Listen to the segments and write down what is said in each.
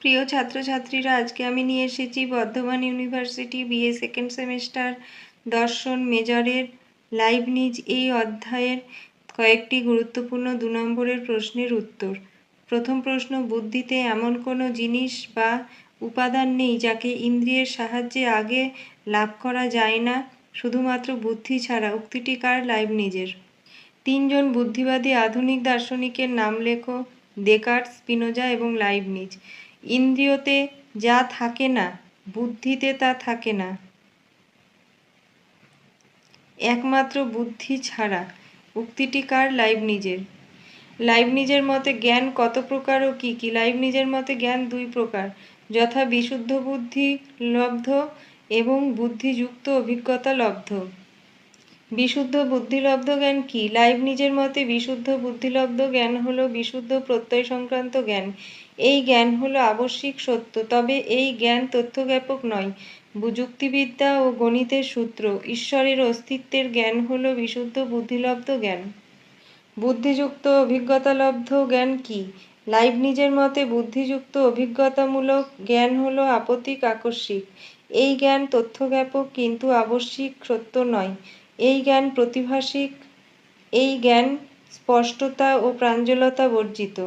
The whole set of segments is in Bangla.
প্রিয় ছাত্রছাত্রীরা, আজকে আমি নিয়ে এসেছি Bardhaman university BA second semester দর্শন মেজরের লাইবনিজ এই অধ্যায়ের কয়েকটি গুরুত্বপূর্ণ দু নম্বরের প্রশ্নের উত্তর। প্রথম প্রশ্ন, বুদ্ধিতে এমন কোনো জিনিস বা উপাদান নেই যাকে ইন্দ্রিয়ের সাহায্যে আগে লাভ করা যায় না, শুধুমাত্র বুদ্ধি ছাড়া। উক্তিটি কার? লাইবনিজের তিনজন বুদ্ধিবাদী আধুনিক দার্শনিকের নাম লেখো দেকার স্পিনোজা এবং লাইবনিজ ইন্দ্রিয়তে যা থাকে না, বুদ্ধিতে তা থাকে না। একমাত্র বুদ্ধি ছাড়া উক্তিটি কার লাইভ নিজের লাইভ নিজের মতে জ্ঞান কত প্রকার ও কী কী? লাইবনিজের মতে জ্ঞান দুই প্রকার, যথা বিশুদ্ধ বুদ্ধি লব্ধ এবং বুদ্ধিযুক্ত অভিজ্ঞতা লব্ধ। বিশুদ্ধ বুদ্ধিলব্ধ জ্ঞান কি? লাইভ নিজের মতে বিশুদ্ধ বুদ্ধিলব্ধ জ্ঞান হলো বিশুদ্ধ প্রত্যয় সংক্রান্ত জ্ঞান। এই জ্ঞান হলো আবশ্যিক সত্য, তবে এই জ্ঞান তথ্যজ্ঞাপক নয়। যুক্তিবিদ্যা ও গণিতের সূত্র, ঈশ্বরের অস্তিত্বের জ্ঞান হলো বিশুদ্ধ বুদ্ধিলব্ধ জ্ঞান। বুদ্ধিযুক্ত অভিজ্ঞতালব্ধ জ্ঞান কি? লাইভ নিজের মতে বুদ্ধিযুক্ত অভিজ্ঞতামূলক জ্ঞান হলো আপতিক আকস্মিক। এই জ্ঞান তথ্যজ্ঞাপক কিন্তু আবশ্যিক সত্য নয়। এই জ্ঞান প্রতিভাসিক, এই জ্ঞান স্পষ্টতা ও প্রাঞ্জলতা বর্জিত।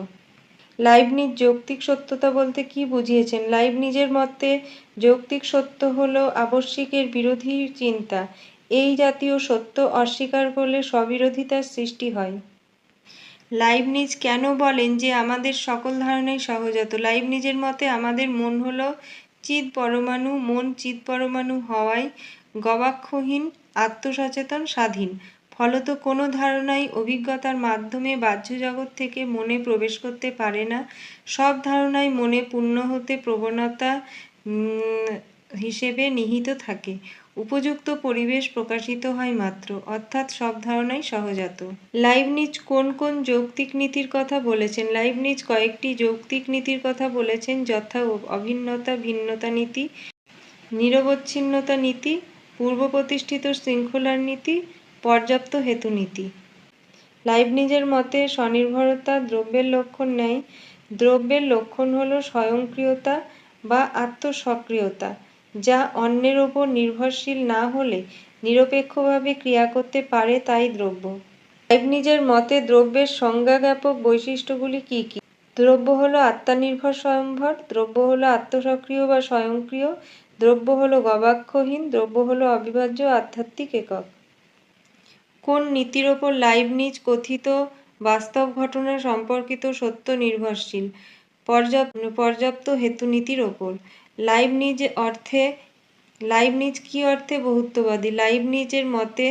লাইবনিজ যৌক্তিক সত্যতা বলতে কি বুঝিয়েছেন? লাইবনিজের মতে, যৌক্তিক সত্য হল আবশ্যিকের বিরোধী চিন্তা। এই জাতীয় সত্য অস্বীকার করলে স্ববিরোধিতার সৃষ্টি হয়। লাইবনিজ কেন বলেন যে আমাদের সকল ধারণাই সহজাত? লাইবনিজের মতে, আমাদের মন হল চিৎ পরমাণু। মন চিৎ পরমাণু হওয়ায় গবাক্ষহীন, আত্মসচেতন, স্বাধীন। ফলত কোনো ধারণাই অভিজ্ঞতার মাধ্যমে বাহ্য জগৎ থেকে মনে প্রবেশ করতে পারে না। সব ধারণাই মনে পূর্ণ হতে প্রবণতা হিসেবে নিহিত থাকে। উপযুক্ত পরিবেশ প্রকাশিত হয় মাত্র, অর্থাৎ সব ধারণাই সহজাত। লাইবনিজ কোন কোন যৌক্তিক নীতির কথা বলেছেন? লাইবনিজ কয়েকটি যৌক্তিক নীতির কথা বলেছেন, যথা অভিন্নতা, ভিন্নতা নীতি, নিরবচ্ছিন্নতা নীতি পূর্ব প্রতিষ্ঠিত শৃঙ্খলার নীতি পর্যাপ্ত হেতু নীতি। লাইবনিজের মতে স্বনির্ভরতা দ্রব্যের লক্ষণ নেয় দ্রব্যের লক্ষণ হল স্বয়ংক্রিয়তা বা আত্মসক্রিয়তা, যা অন্যের ওপর নির্ভরশীল না হলে নিরপেক্ষভাবে ক্রিয়া করতে পারে তাই দ্রব্য। লাইবনিজের মতে দ্রব্যের সংজ্ঞাজ্ঞাপক বৈশিষ্ট্যগুলি কি কি? দ্রব্য হলো আত্মানির্ভর স্বয়ংভর, দ্রব্য হলো আত্মসক্রিয় বা স্বয়ংক্রিয়, দ্রব্য হলো গবাক্ষহীন, দ্রব্য হলো অবিভাজ্য আধ্যাত্মিক একক। কোন নীতির ওপর লাইবনিজ কথিত বাস্তব ঘটনা সম্পর্কিত সত্য নির্ভরশীল? পর্যাপ্ত পর্যাপ্ত হেতুনীতির ওপর। লাইবনিজ অর্থে, লাইবনিজ কি অর্থে বহুত্ববাদী? লাইবনিজের মতে,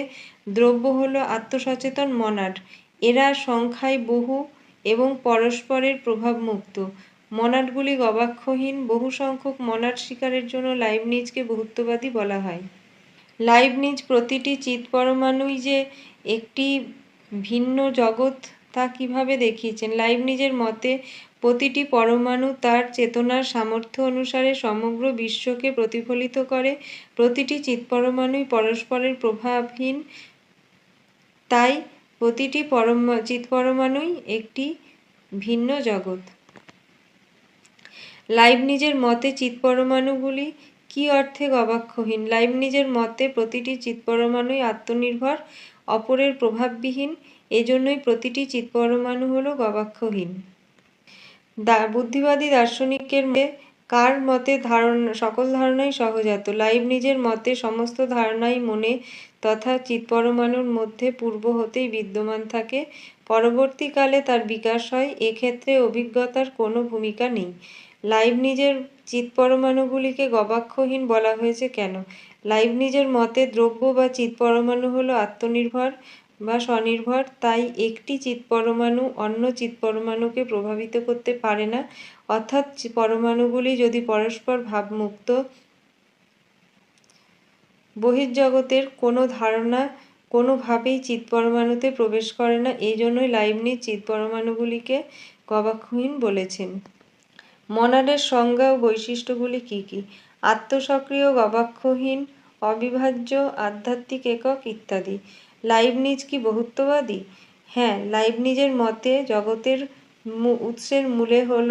দ্রব্য হলো আত্মসচেতন মনাড। এরা সংখ্যায় বহু এবং পরস্পরের প্রভাবমুক্ত। মনাডগুলি গবাক্ষহীন বহু সংখ্যক মনাড শিকারের জন্য লাইবনিজকে বহুত্ববাদী বলা হয়। লাইবনিজ প্রতিটি চিৎ পরমাণুই যে একটি ভিন্ন জগৎ, তা কীভাবে দেখিয়েছেন? লাইবনিজের মতে, প্রতিটি পরমাণু তার চেতনার সামর্থ্য অনুসারে সমগ্র বিশ্বকে প্রতিফলিত করে। প্রতিটি চিৎপরমাণুই পরস্পরের প্রভাবহীন। তাই প্রতিটি পরমা চিৎপরমাণুই একটি ভিন্ন জগৎ। লাইবনিজের মতে চিৎপরমাণুগুলি কি অর্থে গবাক্ষহীন? লাইবনিজের মতে, প্রতিটি চিৎপরমাণুই আত্মনির্ভর, অপরের প্রভাববিহীন, এজন্যই প্রতিটি চিৎপরমাণু হল গবাক্ষহীন। বুদ্ধিবাদী দার্শনিকের কার মতে ধারণা, সকল ধারণাই সহজাত। লাইভ নিজের মতে, সমস্ত ধারণাই মনে তথা চিৎপরমাণুর মধ্যে পূর্ব হতেই বিদ্যমান থাকে। পরবর্তীকালে তার বিকাশ হয়, এক্ষেত্রে অভিজ্ঞতার কোনো ভূমিকা নেই। লাইবনিজের চিৎপরমাণুগুলিকে গবাক্ষহীন বলা হয়েছে কেন? লাইবনিজের মতে, দ্রব্য বা চিৎপরমাণু হলো আত্মনির্ভর বা স্বনির্ভর, তাই একটি চিৎপরমাণু অন্য চিৎপরমাণুকে প্রভাবিত করতে পারে না। অর্থাৎ পরমাণুগুলি যদি পরস্পর ভাবমুক্ত বহির্জগতের কোনো ধারণা কোনোভাবেই চিৎপরমাণুতে প্রবেশ করে না, এই জন্যই লাইবনিজ চিৎপরমাণুগুলিকে গবাক্ষহীন বলেছেন। মনাডের সংজ্ঞা ও বৈশিষ্ট্যগুলি কী কী? আত্মসক্রিয়, গবাক্ষহীন, অবিভাজ্য, আধ্যাত্মিক একক ইত্যাদি। লাইবনিজ কি বহুত্ববাদী? হ্যাঁ লাইবনিজের মতে জগতের উৎসের মূলে হল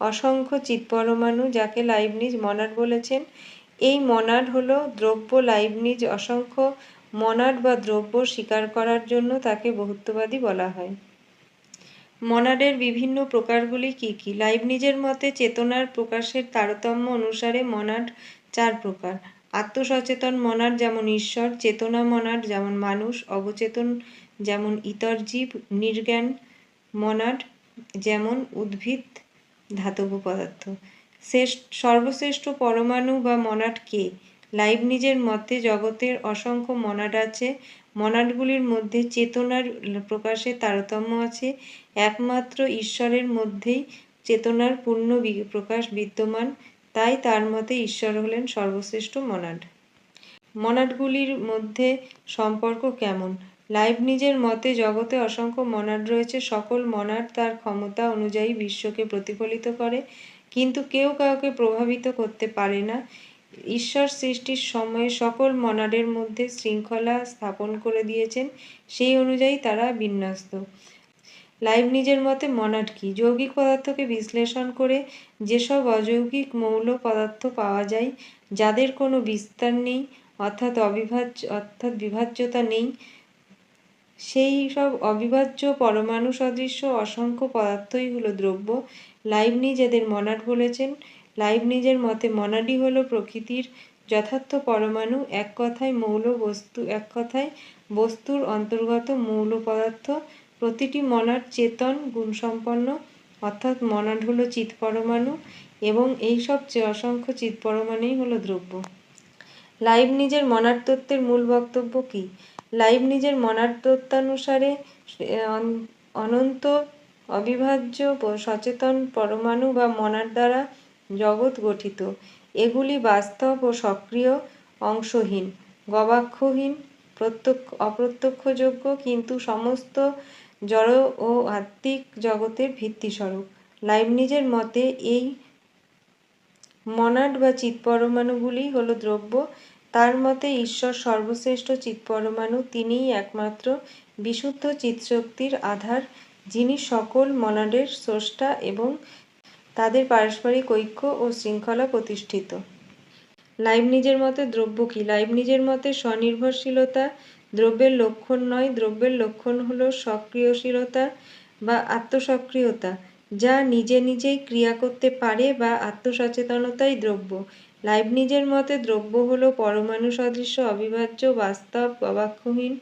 অসংখ্য চিৎপরমাণু যাকে লাইবনিজ মনাড বলেছেন। এই মনাড হল দ্রব্য লাইবনিজ অসংখ্য মনাড বা দ্রব্য স্বীকার করার জন্য তাকে বহুত্ববাদী বলা হয়। মনাডের বিভিন্ন প্রকারগুলি কি কি? লাইবনিজের মতে চেতনার প্রকাশের তারতম্য অনুসারে মনাড চার প্রকার। আত্মসচেতন মনাড যেমন ঈশ্বর, চেতনা মনাড যেমন মানুষ, অবচেতন যেমন ইতর জীব, নির্জ্ঞান মনাড যেমন উদ্ভিদ, ধাতব পদার্থ। শ্রেষ্ঠ, সর্বশ্রেষ্ঠ পরমাণু বা মনাড কে? লাইবনিজের মতে জগতের অসংখ্য মনাড আছে মনাডগুলির মধ্যে চেতনার প্রকাশে তারতম্য আছে। একমাত্র ঈশ্বরের মধ্যেই চেতনার পূর্ণ প্রকাশ বিদ্যমান, তাই তার মতে ঈশ্বর হলেন সর্বশ্রেষ্ঠ মনাড। মনাডগুলির মধ্যে সম্পর্ক কেমন? লাইভ নিজের মতে জগতে অসংখ্য মনাড রয়েছে, সকল মনাড তার ক্ষমতা অনুযায়ী বিশ্বকে প্রতিফলিত করে, কিন্তু কেউ কাউকে প্রভাবিত করতে পারে না। ঈশ্বর সৃষ্টির সময়ে সকল মনাডের মধ্যে শৃঙ্খলা স্থাপন করে দিয়েছেন, সেই অনুযায়ী তারা বিন্যস্ত। লাইভ নিজের মতে মনাড কি? যৌগিক পদার্থকে বিশ্লেষণ করে যেসব অযৌগিক মৌল পদার্থ পাওয়া যায়, যাদের কোনো বিস্তার নেই, অর্থাৎ অবিভাজ্য, অর্থাৎ বিভাজ্যতা নেই, সেই সব অবিভাজ্য পরমাণু সদৃশ্য অসংখ্য পদার্থই হলো দ্রব্য। লাইবনিজ এদের মনাড বলেছেন লাইবনিজের মতে মনাডই হলো প্রকৃতির যথার্থ পরমাণু, এক কথায় মৌল বস্তু, এক কথায় বস্তুর অন্তর্গত মৌল পদার্থ। প্রতিটি মনাড চেতন গুণসম্পন্ন, অর্থাৎ মনাড হলো চিৎ পরমাণু এবং এই সব অসংখ্য চিৎ পরমাণুই হলো দ্রব্য। লাইভ নিজের মনার তত্ত্বের মূল বক্তব্য কী? লাইভ নিজের মনার তত্ত্বানুসারে অনন্ত, অবিভাজ্য সচেতন পরমাণু বা মনার দ্বারা জগৎ গঠিত। এগুলি বাস্তব ও সক্রিয়, অংশহীন, গবাক্ষহীন, প্রত্যক্ষ, অপ্রত্যক্ষযোগ্য কিন্তু সমস্ত জড় ও আত্মিক জগতের ভিত্তিস্বরূপ। লাইবনিজের মতে, এই মনাড বা চিৎপরমাণুগুলি হল দ্রব্য। তার মতে, ঈশ্বর সর্বশ্রেষ্ঠ চিৎপরমাণু তিনিই একমাত্র বিশুদ্ধ চিৎশক্তির আধার, যিনি সকল মনাডের স্রষ্টা এবং তাদের পারস্পরিক ঐক্য ও শৃঙ্খলা প্রতিষ্ঠিত। লাইভ নিজের মতে দ্রব্য কি? লাইভ নিজের মতে স্বনির্ভরশীলতা দ্রব্যের লক্ষণ নয়, দ্রব্যের লক্ষণ হল সক্রিয়শীলতা বা আত্মসক্রিয়তা, যা নিজে নিজেই ক্রিয়া করতে পারে বা আত্মসচেতনতাই দ্রব্য। লাইভ নিজের মতে দ্রব্য হল পরমাণু সদৃশ্য, অবিভাজ্য, বাস্তব, অবাক্ষহীন,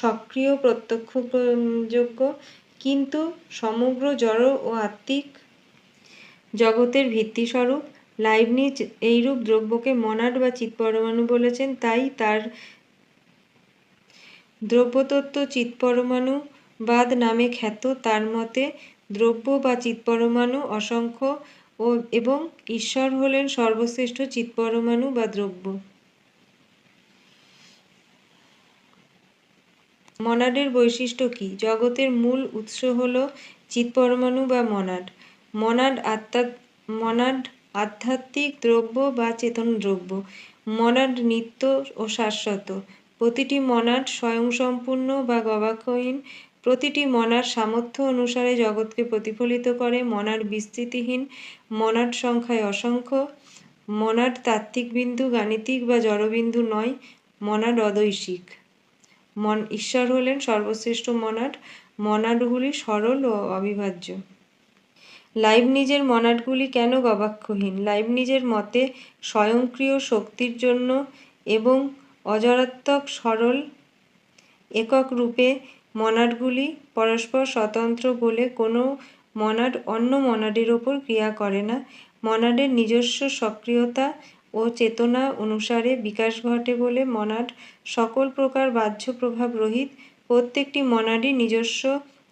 সক্রিয়, প্রত্যক্ষযোগ্য, কিন্তু সমগ্র জড় ও আত্মিক জগতের ভিত্তিস্বরূপ লাইবনিজ এইরূপ দ্রব্যকে মনাড বা চিৎপরমাণু বলেছেন, তাই তার দ্রব্যতত্ত্ব চিৎপরমাণুবাদ নামে খ্যাত। তার মতে, দ্রব্য বা চিৎপরমাণু অসংখ্য ও এবং ঈশ্বর হলেন সর্বশ্রেষ্ঠ চিৎপরমাণু বা দ্রব্য। মনাডের বৈশিষ্ট্য কি? জগতের মূল উৎস হল চিৎপরমাণু বা মনাড। মনাড আত্মা, মনাড আধ্যাত্মিক দ্রব্য বা চেতন দ্রব্য। মনাড নিত্য ও শাশ্বত। প্রতিটি মনাড স্বয়ংসম্পূর্ণ বা গবাক্ষহীন। প্রতিটি মনার সামর্থ্য অনুসারে জগৎকে প্রতিফলিত করে। মনার বিস্তৃতিহীন। মনার সংখ্যায় অসংখ্য। মনার তাত্ত্বিক বিন্দু গাণিতিক বা জড়বিন্দু নয়। মনার অদৈশিক। মন, ঈশ্বর হলেন সর্বশ্রেষ্ঠ মনাড। মনাডগুলি সরল ও অবিভাজ্য। লাইভ নিজের মনাডগুলি কেন গবাক্ষহীন লাইভ নিজের মতে স্বয়ংক্রিয় শক্তির জন্য এবং অজরাত্মক সরল একক রূপে মনাডগুলি পরস্পর স্বতন্ত্র বলে কোনো মনাড অন্য মনাডের ওপর ক্রিয়া করে না। মনাডের নিজস্ব সক্রিয়তা ও চেতনা অনুসারে বিকাশ ঘটে বলে মনাড সকল প্রকার বাহ্য প্রভাব রহিত প্রত্যেকটি মনাডই নিজস্ব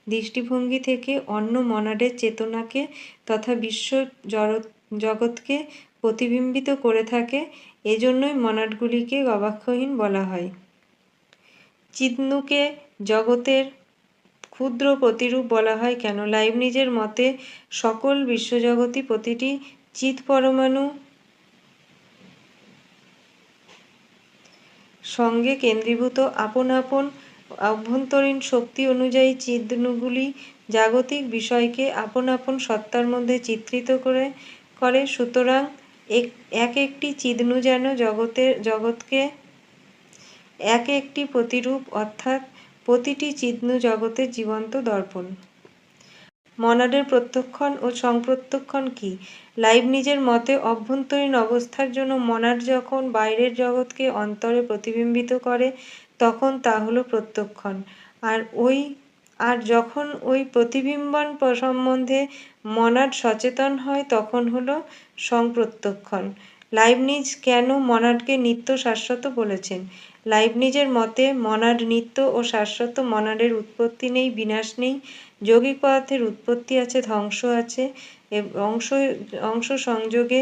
দৃষ্টিভঙ্গি থেকে অন্য মনাডের চেতনাকে তথা বিশ্ব জগৎকে প্রতিবিম্বিত করে থাকে, এজন্যই মনাডগুলিকে গবাক্ষহীন বলা হয়। চিদনুকে জগতের ক্ষুদ্র প্রতিরূপ বলা হয় কেন? লাইবনিজের মতে, সকল বিশ্বজগতই প্রতিটি চিৎ পরমাণু সঙ্গে কেন্দ্রীভূত আপন আপন অভ্যন্তরীণ শক্তি অনুযায়ী চিদনুগুলি জাগতিক বিষয়কে আপন আপন সত্তার মধ্যে চিত্রিত করে করে। সুতরাং এক একটি চিদনু যেন জগতের জগৎকে এক একটি প্রতিরূপ অর্থাৎ প্রতিটি চিদনু জগতের জীবন্ত দর্পণ। মনাডের প্রত্যক্ষণ ও সংপ্রত্যক্ষণ কি? লাইভ নিজের মতে অভ্যন্তরীণ অবস্থার জন্য মনাড যখন বাইরের জগৎকে অন্তরে প্রতিবিম্বিত করে তখন তা হলো প্রত্যক্ষণ। আর ওই, আর যখন ওই প্রতিবিম্বন সম্বন্ধে মনাড সচেতন হয়, তখন হলো সংপ্রত্যক্ষণ। লাইবনিজ কেন মনাডকে নিত্য শাশ্বত বলেছেন? লাইবনিজের মতে মনাড নিত্য ও শাশ্বত মনাডের উৎপত্তি নেই, বিনাশ নেই, যৌগিক পদার্থের উৎপত্তি আছে, ধ্বংস আছে অংশ অংশ সংযোগে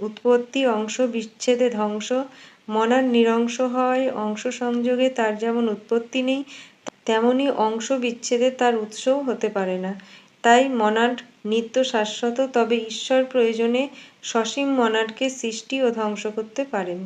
উৎপত্তি, অংশ বিচ্ছেদে ধ্বংস মনার নিরংশ হয়, অংশ সংযোগে তার যেমন উৎপত্তি নেই, তেমনি অংশ বিচ্ছেদে তার উৎসও হতে পারে না। তাই মনাট নিত্য শাশ্বত, তবে ঈশ্বর প্রয়োজনে সসীম মনাটকে সৃষ্টি ও ধ্বংস করতে পারেন।